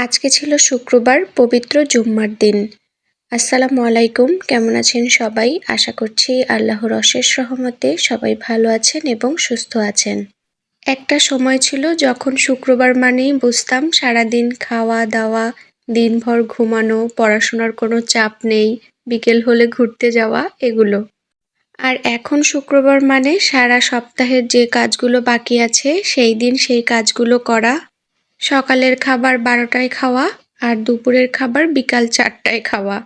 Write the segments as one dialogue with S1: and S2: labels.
S1: আজকে ছিল শুক্রবার, পবিত্র জুম্মার দিন। আসসালামু আলাইকুম, কেমন আছেন সবাই? আশা করছি আল্লাহর অশেষ রহমতে সবাই ভালো আছেন এবং সুস্থ আছেন। একটা সময় ছিল যখন শুক্রবার মানেই বুঝতাম সারাদিন খাওয়া দাওয়া, দিনভর ঘুমানো, পড়াশোনার কোনো চাপ নেই, বিকেল হলে ঘুরতে যাওয়া, এগুলো। আর এখন শুক্রবার মানে সারা সপ্তাহের যে কাজগুলো বাকি আছে, সেই দিন সেই কাজগুলো করা সকালের খাবার বারোটায় খাওয়া আর দুপুরের খাবার বিকাল চারটায় খাওয়া।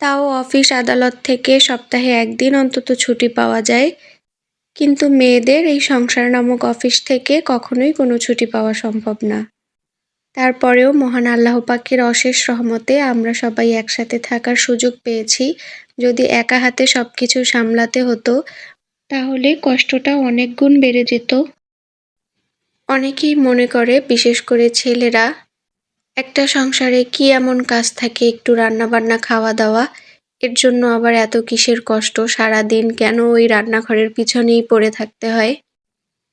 S1: তাও অফিস আদালত থেকে সপ্তাহে একদিন অন্তত ছুটি পাওয়া যায়। কিন্তু মেয়েদের এই সংসার নামক অফিস থেকে কখনোই কোনো ছুটি পাওয়া সম্ভব না। তারপরেও মহান আল্লাহ পাকের অশেষ রহমতে আমরা সবাই একসাথে থাকার সুযোগ পেয়েছি। যদি একা হাতে সব কিছু সামলাতে হতো, তাহলে কষ্টটা অনেক গুণ বেড়ে যেত। অনেকেই মনে করে, বিশেষ করে ছেলেরা, একটা সংসারে কি এমন কাজ থাকে, একটু রান্না বান্না খাওয়া দাওয়া এর জন্য আবার এত কিসের কষ্ট সারা দিন কেন ওই রান্নাঘরের পিছনেই পড়ে থাকতে হয়?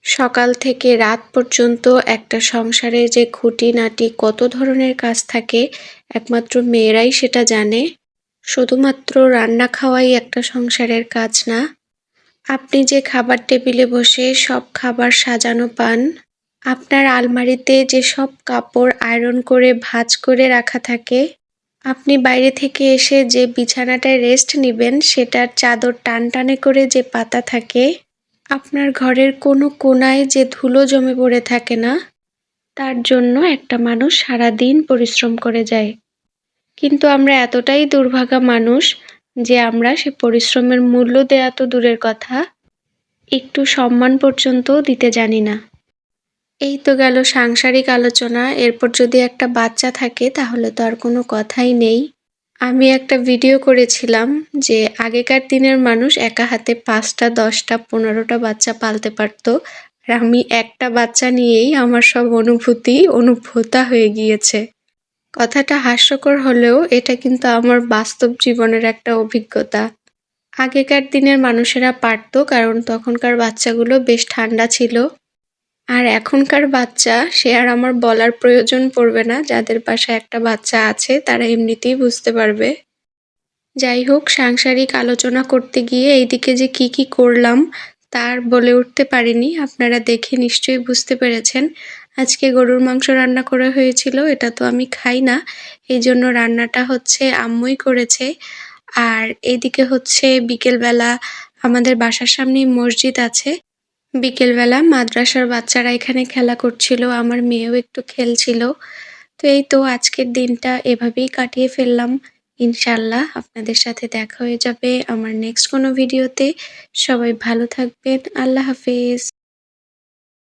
S1: সকাল থেকে রাত পর্যন্ত একটা সংসারে যে খুঁটিনাটি কত ধরনের কাজ থাকে, একমাত্র মেয়েরাই সেটা জানে? শুধুমাত্র রান্না খাওয়াই একটা সংসারের কাজ না? আপনি যে খাবার টেবিলে বসে সব খাবার সাজানো পান আপনার আলমারিতে যে সব কাপড় আয়রন করে ভাঁজ করে রাখা থাকে, আপনি বাইরে থেকে এসে যে বিছানাটায় রেস্ট নেবেন, সেটার চাদর টানটানে করে যে পাতা থাকে, আপনার ঘরের কোনো কোনায় যে ধুলো জমে পড়ে থাকে না, তার জন্য একটা মানুষ সারা দিন পরিশ্রম করে যায়। কিন্তু আমরা এতটাই দুর্ভাগা মানুষ যে আমরা সে পরিশ্রমের মূল্য দেয়া তো দূরের কথা, একটু সম্মান পর্যন্ত দিতে জানি না। এই তো গেল সাংসারিক আলোচনা। এরপর যদি একটা বাচ্চা থাকে, তাহলে তো আর কোনো কথাই নেই। আমি একটা ভিডিও করেছিলাম যে আগেকার দিনের মানুষ একা হাতে পাঁচটা, দশটা, পনেরোটা বাচ্চা পালতে পারতো। আর আমি একটা বাচ্চা নিয়েই আমার সব অনুভূতি, অনুভূতা হয়ে গিয়েছে। কথাটা হাস্যকর হলেও এটা কিন্তু আমার বাস্তব জীবনের একটা অভিজ্ঞতা। আগেকার দিনের মানুষেরা পারতো, কারণ তখনকার বাচ্চাগুলো বেশ ঠান্ডা ছিল। আর এখনকার বাচ্চা, সে আর আমার বলার প্রয়োজন পড়বে না। যাদের বাসায় একটা বাচ্চা আছে, তারা এমনিতেই বুঝতে পারবে। যাই হোক, সাংসারিক আলোচনা করতে গিয়ে এইদিকে যে কি কি করলাম, তার বলে উঠতে পারিনি। আপনারা দেখে নিশ্চয়ই বুঝতে পেরেছেন। আজকে গরুর মাংস রান্না করা হয়েছিল, এটা তো আমি খাই না। এই জন্য রান্নাটা হচ্ছে আম্মুই করেছে। আর এইদিকে হচ্ছে বিকেলবেলা আমাদের বাসার সামনেই মসজিদ আছে। বিকেলবেলা মাদ্রাসার বাচ্চারা এখানে খেলা করছিল, আমার মেয়েও একটু খেলছিল। তো এই তো আজকের দিনটা এভাবেই কাটিয়ে ফেললাম। ইনশাল্লাহ আপনাদের সাথে দেখা হয়ে যাবে আমার নেক্সট কোনো ভিডিওতে সবাই ভালো থাকবেন। আল্লাহ হাফিজ।